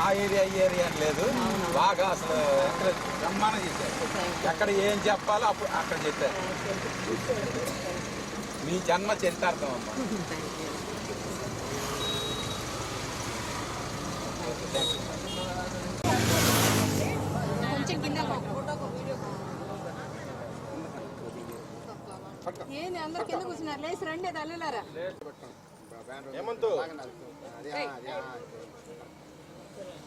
ఆ ఏరియా ఈ ఏరియా అని లేదు. బాగా అసలు ఎక్కడ బ్రహ్మాండం చేశారు. ఎక్కడ ఏం చెప్పాలో అప్పుడు అక్కడ చెప్పారు. మీ జన్మ చరితార్థం అమ్మా. కొంచెం కింద ఏంది అందరు కింద కూర్చున్నారు? లేచి రండి తల్లులారా. ఏమంతు?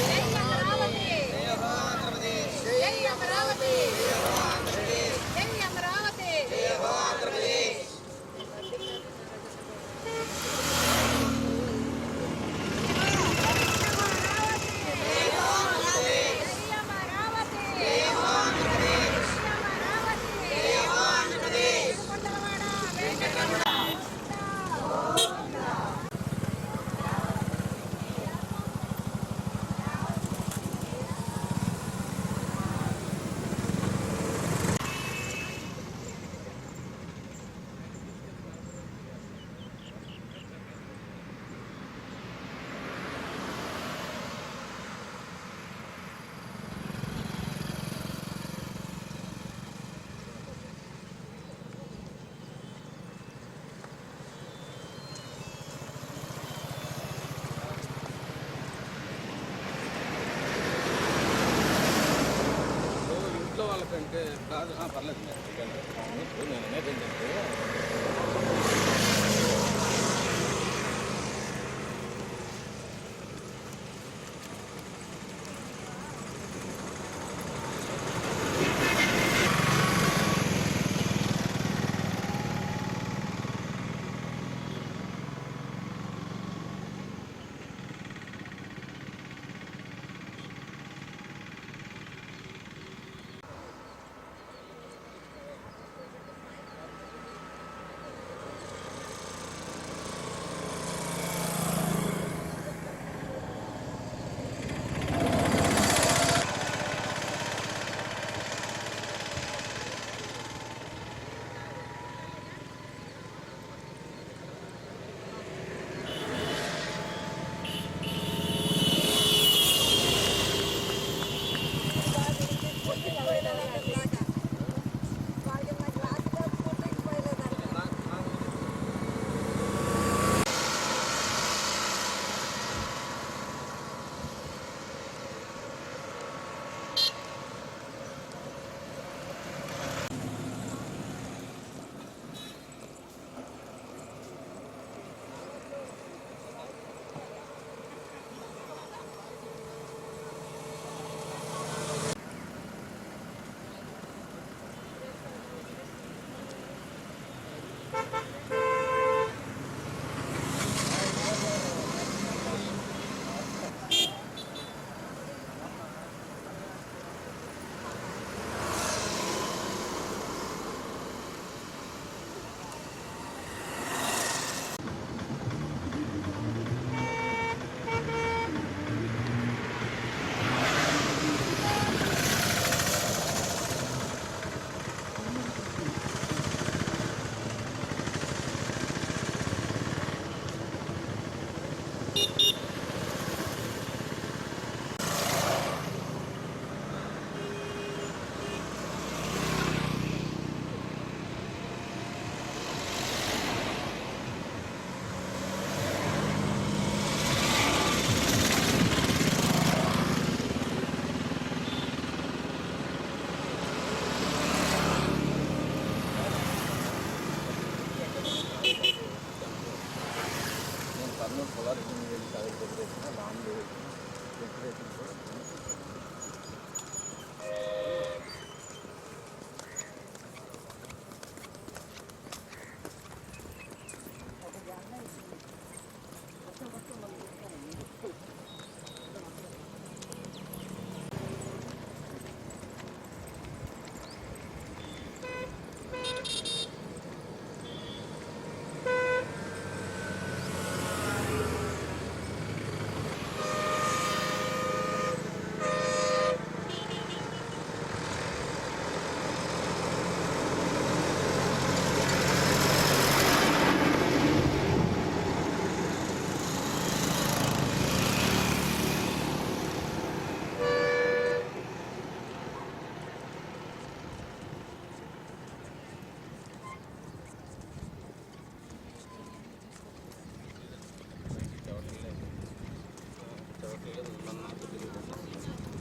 జై అమరావతి జై అమరావతి జై అమరావతి ఇంట్లో వాళ్ళకంటే కాదు ఆ, పర్లేదు.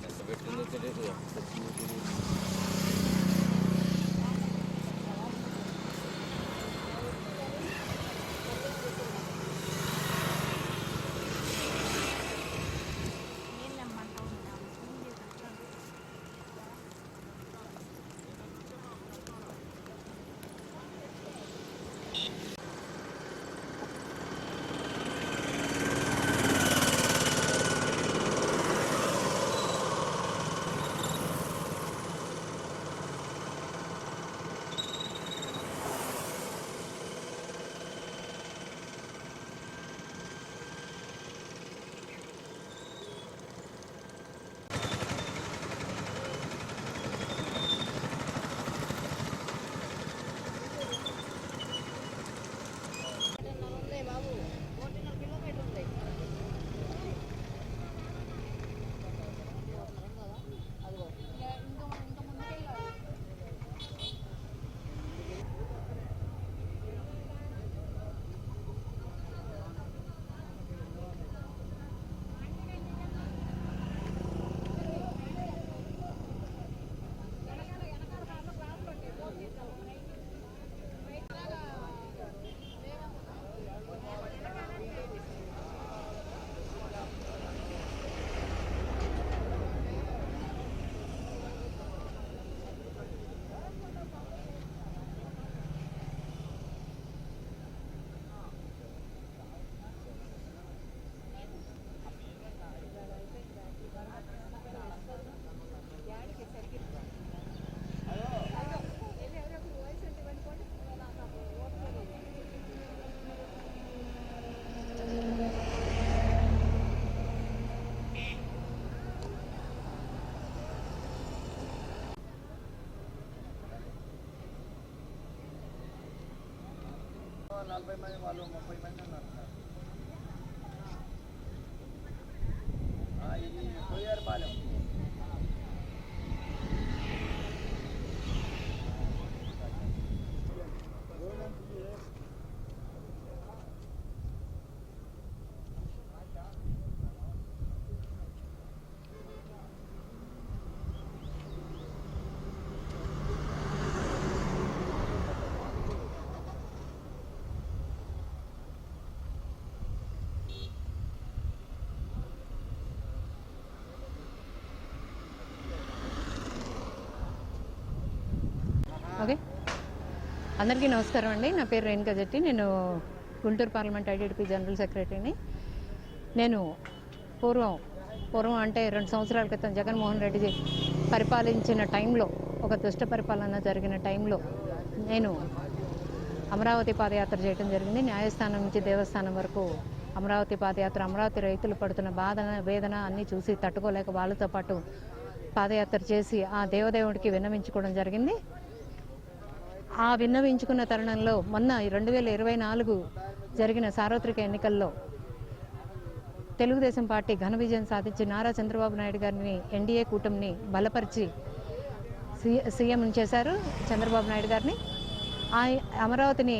ఎంత పెట్టిందో తెలియదు నలభై మంది వాళ్ళు ముప్పై అందరికీ నమస్కారం అండి. నా పేరు రేణుకా జట్టి. నేను గుంటూరు పార్లమెంట్ ఐటీడీపీ జనరల్ సెక్రటరీని. నేను పూర్వం పూర్వం అంటే రెండు సంవత్సరాల క్రితం జగన్మోహన్ రెడ్డి పరిపాలించిన టైంలో ఒక దుష్ట పరిపాలన జరిగిన టైంలో నేను అమరావతి పాదయాత్ర చేయడం జరిగింది. న్యాయస్థానం నుంచి దేవస్థానం వరకు అమరావతి పాదయాత్ర అమరావతి రైతులు పడుతున్న బాధ వేదన అన్నీ చూసి తట్టుకోలేక వాళ్ళతో పాటు పాదయాత్ర చేసి ఆ దేవదేవుడికి విన్నవించుకోవడం జరిగింది. ఆ విన్నవించుకున్న తరుణంలో మొన్న రెండు వేల ఇరవై నాలుగు జరిగిన సార్వత్రిక ఎన్నికల్లో తెలుగుదేశం పార్టీ ఘన విజయం సాధించి నారా చంద్రబాబు నాయుడు గారిని ఎన్డీఏ కూటమిని బలపరిచి సీఎం చేశారు చంద్రబాబు నాయుడు గారిని. ఆ అమరావతిని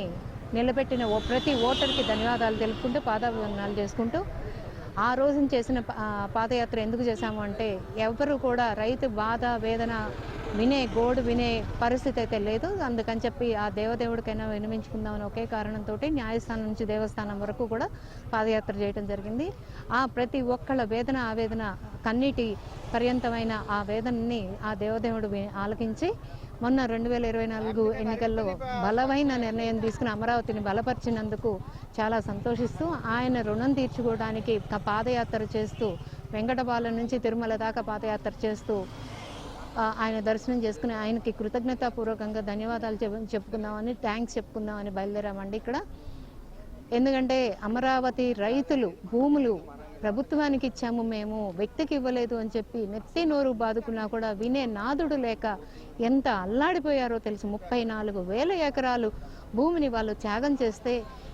నిలబెట్టిన ఓ ప్రతి ఓటర్కి ధన్యవాదాలు తెలుపుకుంటూ పాదాభివందనాలు చేసుకుంటూ ఆ రోజున చేసిన పాదయాత్ర ఎందుకు చేశాము అంటే ఎవరు కూడా రైతు బాధ వేదన వినే గోడు వినే పరిస్థితి అయితే లేదు. అందుకని చెప్పి ఆ దేవదేవుడికైనా వినిపించుకుందామని ఒకే కారణంతో న్యాయస్థానం నుంచి దేవస్థానం వరకు కూడా పాదయాత్ర చేయడం జరిగింది. ఆ ప్రతి ఒక్కళ్ళ వేదన ఆవేదన కన్నీటి పర్యంతమైన ఆ వేదనని ఆ దేవదేవుడు ఆలకించి మొన్న రెండు వేల ఇరవై నాలుగు ఎన్నికల్లో బలమైన నిర్ణయం తీసుకుని అమరావతిని బలపరిచినందుకు చాలా సంతోషిస్తూ ఆయన రుణం తీర్చుకోవడానికి పాదయాత్ర చేస్తూ వెంకటపాలెం నుంచి తిరుమల దాకా పాదయాత్ర చేస్తూ ఆయన దర్శనం చేసుకుని ఆయనకి కృతజ్ఞతాపూర్వకంగా ధన్యవాదాలు చెప్ చెప్పుకుందామని థ్యాంక్స్ చెప్పుకుందామని బయలుదేరామండి ఇక్కడ. ఎందుకంటే అమరావతి రైతులు భూములు ప్రభుత్వానికి ఇచ్చాము మేము వ్యక్తికి ఇవ్వలేదు అని చెప్పి నెత్తి నోరు బాదుకున్నా కూడా వినే నాదుడు లేక ఎంత అల్లాడిపోయారో తెలుసు. ముప్పై నాలుగు వేల ఎకరాలు భూమిని వాళ్ళు త్యాగం చేస్తే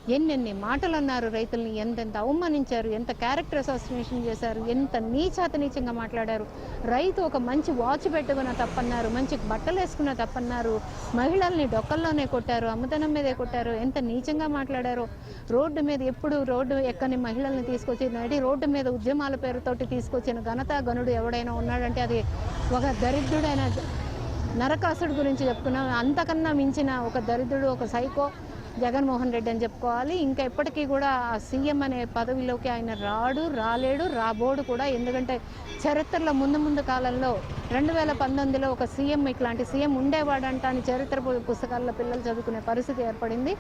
ఎన్నెన్ని మాటలు అన్నారు రైతుల్ని ఎంతెంత అవమానించారు ఎంత క్యారెక్టర్ అసోసియేషన్ చేశారు ఎంత నీచాత నీచంగా మాట్లాడారు. రైతు ఒక మంచి వాచ్ పెట్టుకున్న తప్పన్నారు మంచి బట్టలు వేసుకున్న తప్పన్నారు మహిళల్ని డొక్కల్లోనే కొట్టారు అమ్మతనం మీదే కొట్టారు ఎంత నీచంగా మాట్లాడారు. రోడ్డు మీద ఎప్పుడు రోడ్డు ఎక్కని మహిళల్ని తీసుకొచ్చి నడి రోడ్డు మీద ఉద్యమాల పేరుతోటి తీసుకొచ్చిన ఘనత గనుడు ఎవడైనా ఉన్నాడంటే అది ఒక దరిద్రుడైన నరకాసుడు గురించి చెప్పుకున్నాం. అంతకన్నా మించిన ఒక దరిద్రుడు ఒక సైకో జగన్మోహన్ రెడ్డి అని చెప్పుకోవాలి. ఇంకా ఎప్పటికీ కూడా ఆ సీఎం అనే పదవిలోకి ఆయన రాడు రాలేడు రాబోడు కూడా. ఎందుకంటే చరిత్రలో ముందు ముందు కాలంలో రెండు వేల పంతొమ్మిదిలో ఒక సీఎం ఇట్లాంటి సీఎం ఉండేవాడంట అని చరిత్ర పుస్తకాల్లో పిల్లలు చదువుకునే పరిస్థితి ఏర్పడింది.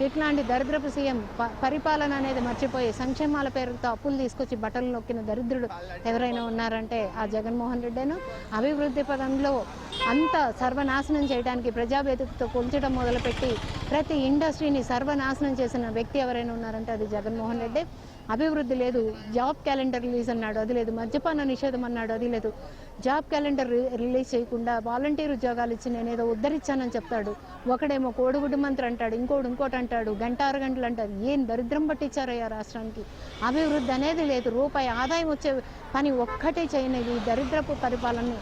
ఇట్లాంటి దరిద్రపు సీఎం ప- పరిపాలన అనేది మర్చిపోయి సంక్షేమాల పేరుతో అప్పులు తీసుకొచ్చి బట్టలు నొక్కిన దరిద్రుడు ఎవరైనా ఉన్నారంటే ఆ జగన్మోహన్ రెడ్డేను. అభివృద్ధి పదంలో అంత సర్వనాశనం చేయడానికి ప్రజావేదికతో కొల్చడం మొదలుపెట్టి ప్రతి ఇండస్ట్రీని సర్వనాశనం చేసిన వ్యక్తి ఎవరైనా ఉన్నారంటే అది జగన్మోహన్ రెడ్డి. అభివృద్ధి లేదు. జాబ్ క్యాలెండర్ రిలీజ్ అన్నాడు అది లేదు. మద్యపాన నిషేధం అన్నాడు అది లేదు. జాబ్ క్యాలెండర్ రి- రిలీజ్ చేయకుండా వాలంటీర్ ఉద్యోగాలు ఇచ్చి నేనేదో ఉద్ధరించానని చెప్తాడు. ఒకడేమో కోడిగుడ్డు మంత్రి అంటాడు ఇంకోడు ఇంకోటి అంటాడు గంట ఆరు గంటలు అంటారు ఏం దరిద్రం పట్టించారయ్యా రాష్ట్రానికి? అభివృద్ధి అనేది లేదు. రూపాయి ఆదాయం వచ్చే పని ఒక్కటే చేయనిది. ఈ దరిద్రపు పరిపాలనని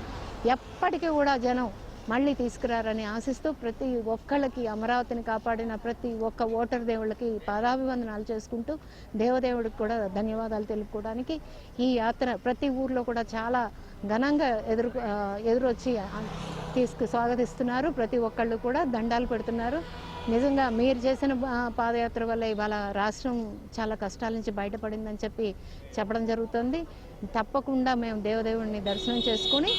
ఎప్పటికీ కూడా జనం మళ్ళీ తీసుకురారని ఆశిస్తూ ప్రతి ఒక్కళ్ళకి అమరావతిని కాపాడిన ప్రతి ఒక్క ఓటర్ దేవుళ్ళకి పాదాభివందనాలు చేసుకుంటూ దేవదేవుడికి కూడా ధన్యవాదాలు తెలుపుకోవడానికి ఈ యాత్ర ప్రతి ఊర్లో కూడా చాలా ఘనంగా ఎదురు ఎదురొచ్చి తీసుకు స్వాగతిస్తున్నారు. ప్రతి ఒక్కళ్ళు కూడా దండాలు పెడుతున్నారు. నిజంగా మీరు చేసిన పాదయాత్ర వల్ల ఇవాళ రాష్ట్రం చాలా కష్టాల నుంచి బయటపడిందని చెప్పి చెప్పడం జరుగుతుంది. తప్పకుండా మేము దేవదేవుడిని దర్శనం చేసుకుని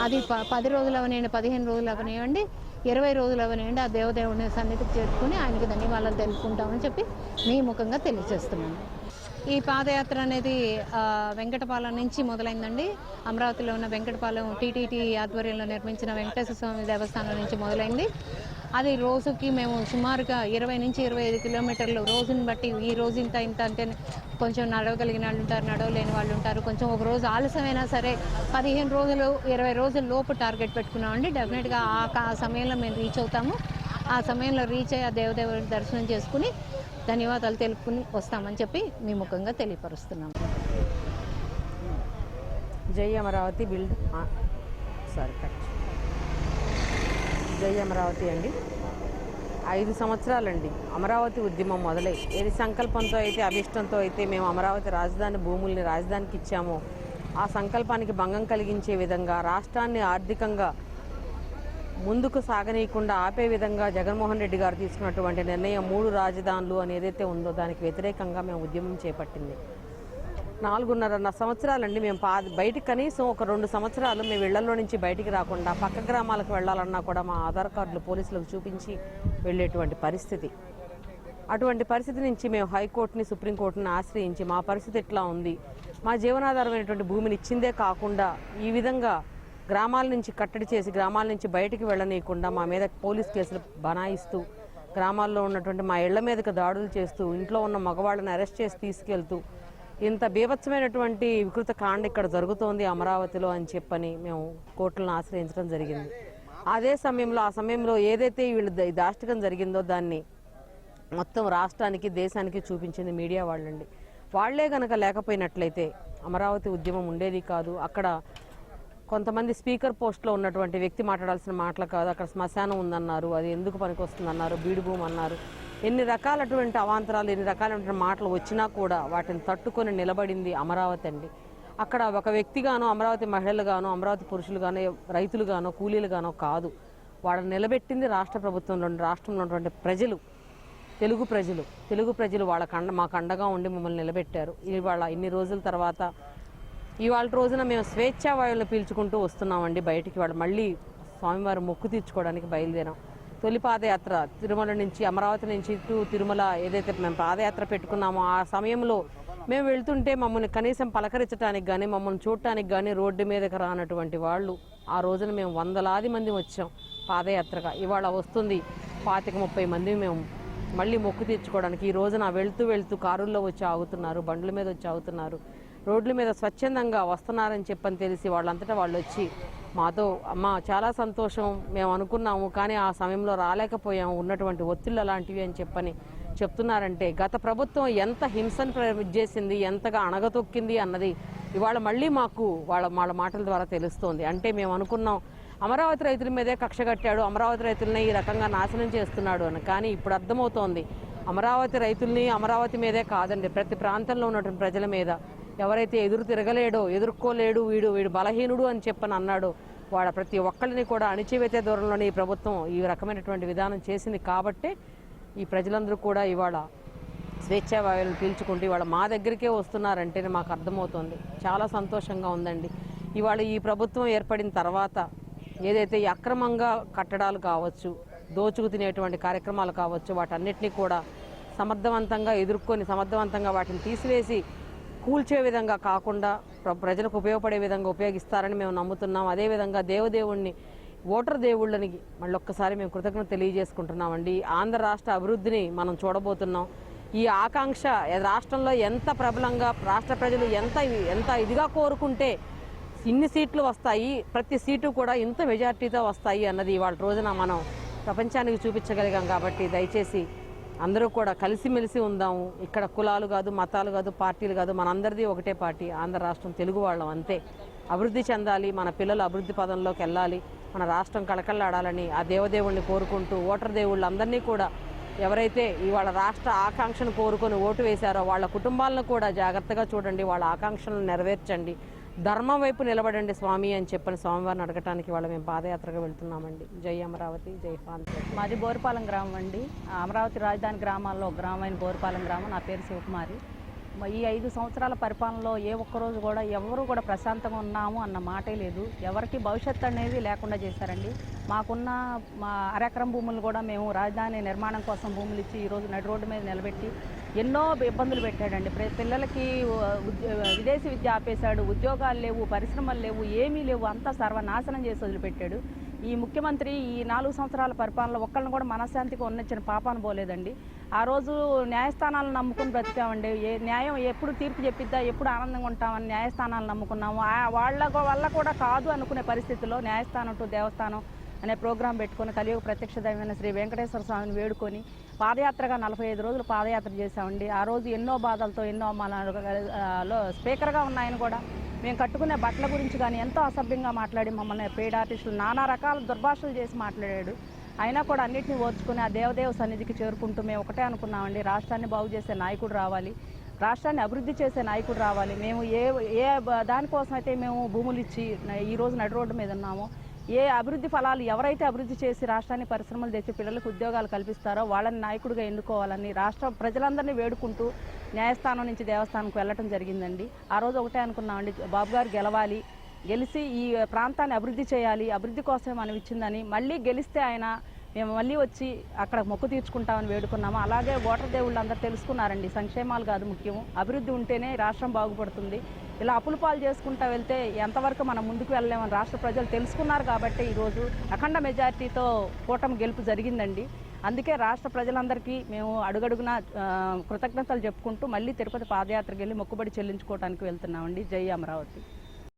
అది ప పది రోజులు అవనివ్వండి పదిహేను రోజులు అవనివ్వండి ఇరవై రోజులు అవనివ్వండి ఆ దేవదేవుడిని సన్నిధికి చేసుకుని ఆయనకి ధన్యవాదాలు తెలుపుకుంటామని చెప్పి మీ ముఖంగా తెలియజేస్తున్నాను. ఈ పాదయాత్ర అనేది వెంకటపాలెం నుంచి మొదలైందండి. అమరావతిలో ఉన్న వెంకటపాలెం టీటీటీ ఆధ్వర్యంలో నిర్మించిన వెంకటేశ్వర స్వామి దేవస్థానం నుంచి మొదలైంది. అది రోజుకి మేము సుమారుగా ఇరవై నుంచి ఇరవై ఐదు కిలోమీటర్లు. రోజుని బట్టి ఈ రోజు ఇంత ఇంత అంటే కొంచెం నడవగలిగిన వాళ్ళు ఉంటారు నడవలేని వాళ్ళు ఉంటారు. కొంచెం ఒక రోజు ఆలస్యమైనా సరే పదిహేను రోజులు ఇరవై రోజుల లోపు టార్గెట్ పెట్టుకున్నామండి. డెఫినెట్గా ఆ కా- సమయంలో మేము రీచ్ అవుతాము. ఆ సమయంలో రీచ్ అయ్యి ఆ దేవదేవుని దర్శనం చేసుకుని ధన్యవాదాలు తెలుపుకుని వస్తామని చెప్పి మీ ముఖంగా తెలియపరుస్తున్నాము. జై అమరావతి బిల్డ్ సారీ కట్ జై అమరావతి అండి. ఐదు సంవత్సరాలండి. అమరావతి ఉద్యమం మొదలై ఏది సంకల్పంతో అయితే అభిష్టంతో అయితే మేము అమరావతి రాజధాని భూముల్ని రాజధానికి ఇచ్చామో ఆ సంకల్పానికి భంగం కలిగించే విధంగా రాష్ట్రాన్ని ఆర్థికంగా ముందుకు సాగనీయకుండా ఆపే విధంగా జగన్మోహన్ రెడ్డి గారు తీసుకున్నటువంటి నిర్ణయం మూడు రాజధానులు అని ఏదైతే ఉందో దానికి వ్యతిరేకంగా మేము ఉద్యమం చేపట్టింది. నాలుగున్నర సంవత్సరాలండి మేము పా బయటికి కనీసం ఒక రెండు సంవత్సరాలు మేము ఇళ్ళలో నుంచి బయటికి రాకుండా పక్క గ్రామాలకు వెళ్ళాలన్నా కూడా మా ఆధార్ కార్డులు పోలీసులకు చూపించి వెళ్ళేటువంటి పరిస్థితి. అటువంటి పరిస్థితి నుంచి మేము హైకోర్టుని సుప్రీంకోర్టుని ఆశ్రయించి మా పరిస్థితి ఎట్లా ఉంది? మా జీవనాధారమైనటువంటి భూమిని ఇచ్చిందే కాకుండా ఈ విధంగా గ్రామాల నుంచి కట్టడి చేసి గ్రామాల నుంచి బయటికి వెళ్ళనీయకుండా మా మీద పోలీస్ కేసులు బనాయిస్తూ గ్రామాల్లో ఉన్నటువంటి మా ఇళ్ళ మీదకి దాడులు చేస్తూ ఇంట్లో ఉన్న మగవాళ్ళని అరెస్ట్ చేసి తీసుకెళ్తూ ఇంత బీభత్సమైనటువంటి వికృత కాండ ఇక్కడ జరుగుతోంది అమరావతిలో అని చెప్పని మేము కోర్టులను ఆశ్రయించడం జరిగింది. అదే సమయంలో ఆ సమయంలో ఏదైతే వీళ్ళు దాష్టకం దాష్టికం జరిగిందో దాన్ని మొత్తం రాష్ట్రానికి దేశానికి చూపించింది మీడియా వాళ్ళండి. వాళ్ళే గనక లేకపోయినట్లయితే అమరావతి ఉద్యమం ఉండేది కాదు. అక్కడ కొంతమంది స్పీకర్ పోస్ట్లో ఉన్నటువంటి వ్యక్తి మాట్లాడాల్సిన మాటలు కాదు. అక్కడ శ్మశానం ఉందన్నారు. అది ఎందుకు పనికొస్తుందన్నారు? బీడు భూమి అన్నారు. ఎన్ని రకాలటువంటి అవాంతరాలు ఎన్ని రకాలైనటువంటి మాటలు వచ్చినా కూడా వాటిని తట్టుకొని నిలబడింది అమరావతి అండి. అక్కడ ఒక వ్యక్తిగానో అమరావతి మహిళలుగానో అమరావతి పురుషులుగానో రైతులుగానో కూలీలుగానో కాదు. వాళ్ళని నిలబెట్టింది రాష్ట్ర ప్రభుత్వంలో రాష్ట్రంలో ఉన్నటువంటి ప్రజలు తెలుగు ప్రజలు. తెలుగు ప్రజలు వాళ్ళ కండ మాకు అండగా ఉండి మమ్మల్ని నిలబెట్టారు. ఇవాళ ఇన్ని రోజుల తర్వాత ఇవాళ రోజున మేము స్వేచ్ఛా వాయువులు పీల్చుకుంటూ వస్తున్నామండి బయటికి. వాళ్ళు మళ్ళీ స్వామివారి మొక్కు తీర్చుకోవడానికి బయలుదేరాం. తొలి పాదయాత్ర తిరుమల నుంచి అమరావతి నుంచి ఇటు తిరుమల ఏదైతే మేము పాదయాత్ర పెట్టుకున్నామో ఆ సమయంలో మేము వెళ్తుంటే మమ్మల్ని కనీసం పలకరించడానికి కానీ మమ్మల్ని చూడటానికి కానీ రోడ్డు మీదకి రానటువంటి వాళ్ళు ఆ రోజున మేము వందలాది మంది వచ్చాం పాదయాత్రగా. ఇవాళ వస్తుంది పాతిక ముప్పై మంది మేము మళ్ళీ మొక్కు తీర్చుకోవడానికి. ఈ రోజున వెళ్తూ వెళ్తూ కారుల్లో వచ్చి ఆగుతున్నారు బండ్ల మీద వచ్చి ఆగుతున్నారు. రోడ్ల మీద స్వచ్ఛందంగా వస్తున్నారని చెప్పని తెలిసి వాళ్ళంతటా వాళ్ళు వచ్చి మాతో అమ్మ చాలా సంతోషం. మేము అనుకున్నాము కానీ ఆ సమయంలో రాలేకపోయాము. ఉన్నటువంటి ఒత్తిళ్ళు అలాంటివి అని చెప్పని చెప్తున్నారంటే గత ప్రభుత్వం ఎంత హింసను ప్ర- చేసింది ఎంతగా అణగతొక్కింది అన్నది ఇవాళ మళ్ళీ మాకు వాళ్ళ వాళ్ళ మాటల ద్వారా తెలుస్తోంది. అంటే మేము అనుకున్నాం అమరావతి రైతుల మీదే కక్ష కట్టాడు అమరావతి రైతులనే ఈ రకంగా నాశనం చేస్తున్నాడు అని. కానీ ఇప్పుడు అర్థమవుతోంది అమరావతి రైతుల్ని అమరావతి మీదే కాదండి ప్రతి ప్రాంతంలో ఉన్నటువంటి ప్రజల మీద ఎవరైతే ఎదురు తిరగలేడో ఎదుర్కోలేడు వీడు వీడు బలహీనుడు అని చెప్పని అన్నాడో వాళ్ళ ప్రతి ఒక్కరిని కూడా అణిచివేతే దూరంలోనే ఈ ప్రభుత్వం ఈ రకమైనటువంటి విధానం చేసింది కాబట్టే ఈ ప్రజలందరూ కూడా ఇవాళ స్వేచ్ఛావాయులను పీల్చుకుంటూ ఇవాళ మా దగ్గరికే వస్తున్నారంటేనే మాకు అర్థమవుతుంది. చాలా సంతోషంగా ఉందండి. ఇవాళ ఈ ప్రభుత్వం ఏర్పడిన తర్వాత ఏదైతే అక్రమంగా కట్టడాలు కావచ్చు దోచుకు తినేటువంటి కార్యక్రమాలు కావచ్చు వాటన్నిటినీ కూడా సమర్థవంతంగా ఎదుర్కొని సమర్థవంతంగా వాటిని తీసివేసి కూల్చే విధంగా కాకుండా ప్ర- ప్రజలకు ఉపయోగపడే విధంగా ఉపయోగిస్తారని మేము నమ్ముతున్నాం. అదేవిధంగా దేవదేవుణ్ణి ఓటర్ దేవుళ్ళని మళ్ళీ ఒక్కసారి మేము కృతజ్ఞత తెలియజేసుకుంటున్నామండి. ఆంధ్ర రాష్ట్ర అభివృద్ధిని మనం చూడబోతున్నాం. ఈ ఆకాంక్ష రాష్ట్రంలో ఎంత ప్రబలంగా రాష్ట్ర ప్రజలు ఎంత ఎంత ఇదిగా కోరుకుంటే ఇన్ని సీట్లు వస్తాయి ప్రతి సీటు కూడా ఇంత మెజార్టీతో వస్తాయి అన్నది ఇవాళ రోజున మనం ప్రపంచానికి చూపించగలిగాం కాబట్టి దయచేసి అందరూ కూడా కలిసిమెలిసి ఉందాము ఇక్కడ కులాలు కాదు మతాలు కాదు పార్టీలు కాదు మనందరిది ఒకటే పార్టీ ఆంధ్ర రాష్ట్రం తెలుగు వాళ్ళం అంతే. అభివృద్ధి చెందాలి మన పిల్లలు అభివృద్ధి పదంలోకి వెళ్ళాలి మన రాష్ట్రం కళకళలాడాలని ఆ దేవదేవుణ్ణి కోరుకుంటూ ఓటర్ దేవుళ్ళందరినీ కూడా ఎవరైతే ఇవాళ రాష్ట్ర ఆకాంక్షను కోరుకొని ఓటు వేశారో వాళ్ళ కుటుంబాలను కూడా జాగ్రత్తగా చూడండి వాళ్ళ ఆకాంక్షలను నెరవేర్చండి. ధర్మం వైపు నిలబడండి స్వామి అని చెప్పని స్వామివారిని అడగటానికి వాళ్ళ మేము పాదయాత్రగా వెళ్తున్నామండి. జై అమరావతి జై ఫాంతి మాది బోరుపాలెం గ్రామం అండి. అమరావతి రాజధాని గ్రామాల్లో గ్రామమైన బోరుపాలెం గ్రామం. నా పేరు శివకుమారి. ఈ ఐదు సంవత్సరాల పరిపాలనలో ఏ ఒక్కరోజు కూడా ఎవరు కూడా ప్రశాంతంగా ఉన్నాము అన్న మాటే లేదు. ఎవరికి భవిష్యత్తు అనేది లేకుండా చేశారండి. మాకున్న మా అరెకరం భూములు కూడా మేము రాజధాని నిర్మాణం కోసం భూములు ఇచ్చి ఈరోజు నడి రోడ్డు మీద నిలబెట్టి ఎన్నో ఇబ్బందులు పెట్టాడండి. పిల్లలకి విదేశీ విద్య ఆపేశాడు. ఉద్యోగాలు లేవు పరిశ్రమలు లేవు ఏమీ లేవు. అంతా సర్వనాశనం చేసి వదిలిపెట్టాడు. ఈ ముఖ్యమంత్రి ఈ నాలుగు సంవత్సరాల పరిపాలనలో ఒక్కళ్ళని కూడా మనశ్శాంతికి ఉన్నచ్చిన పాపాను పోలేదండి. ఆ రోజు న్యాయస్థానాలను నమ్ముకుని బ్రతికామండి. ఏ న్యాయం ఎప్పుడు తీర్పు చెప్పిద్దా ఎప్పుడు ఆనందంగా ఉంటామని న్యాయస్థానాలు నమ్ముకున్నాము. వాళ్ళ వల్ల కూడా కాదు అనుకునే పరిస్థితిలో న్యాయస్థానం టు దేవస్థానం అనే ప్రోగ్రాం పెట్టుకొని కలియుగ ప్రత్యక్ష దైవమైన శ్రీ వెంకటేశ్వర స్వామిని వేడుకొని పాదయాత్రగా నలభై ఐదు రోజులు పాదయాత్ర చేశామండి. ఆ రోజు ఎన్నో బాధలతో ఎన్నో అవమానాలు స్పీకర్గా ఉన్నాయని కూడా మేము కట్టుకునే బట్టల గురించి కానీ ఎంతో అసభ్యంగా మాట్లాడి మమ్మల్ని పెయిడ్ ఆర్టిస్టులు నానా రకాల దుర్భాషలు చేసి మాట్లాడాడు. అయినా కూడా అన్నింటినీ ఓర్చుకుని ఆ దేవదేవ సన్నిధికి చేరుకుంటూ మేము ఒకటే అనుకున్నామండి రాష్ట్రాన్ని బాగు చేసే నాయకుడు రావాలి రాష్ట్రాన్ని అభివృద్ధి చేసే నాయకుడు రావాలి. మేము ఏ ఏ దానికోసం అయితే మేము భూములు ఇచ్చి ఈ రోజు నడి రోడ్డు మీద ఉన్నామో. ఏ అభివృద్ధి ఫలాలు ఎవరైతే అభివృద్ధి చేసి రాష్ట్రాన్ని పరిశ్రమలు తెచ్చి పిల్లలకు ఉద్యోగాలు కల్పిస్తారో వాళ్ళని నాయకుడిగా ఎన్నుకోవాలని రాష్ట్ర ప్రజలందరినీ వేడుకుంటూ న్యాయస్థానం నుంచి దేవస్థానంకి వెళ్ళటం జరిగిందండి. ఆ రోజు ఒకటే అనుకున్నామండి బాబు గారు గెలవాలి గెలిచి ఈ ప్రాంతాన్ని అభివృద్ధి చేయాలి అభివృద్ధి కోసం మనం ఇచ్చిందని. మళ్ళీ గెలిస్తే ఆయన మేము మళ్ళీ వచ్చి అక్కడ మొక్కు తీర్చుకుంటామని వేడుకున్నాము. అలాగే ఓటర్ దేవుళ్ళు అందరూ తెలుసుకున్నారండి. సంక్షేమాలు కాదు ముఖ్యము. అభివృద్ధి ఉంటేనే రాష్ట్రం బాగుపడుతుంది. ఇలా అప్పులు పాలు చేసుకుంటా వెళ్తే ఎంతవరకు మనం ముందుకు వెళ్ళలేమని రాష్ట్ర ప్రజలు తెలుసుకున్నారు కాబట్టి ఈరోజు అఖండ మెజారిటీతో కూటమి గెలుపు జరిగిందండి. అందుకే రాష్ట్ర ప్రజలందరికీ మేము అడుగడుగున కృతజ్ఞతలు చెప్పుకుంటూ మళ్ళీ తిరుపతి పాదయాత్రకు వెళ్ళి మొక్కుబడి చెల్లించుకోవడానికి వెళ్తున్నామండి. జై అమరావతి.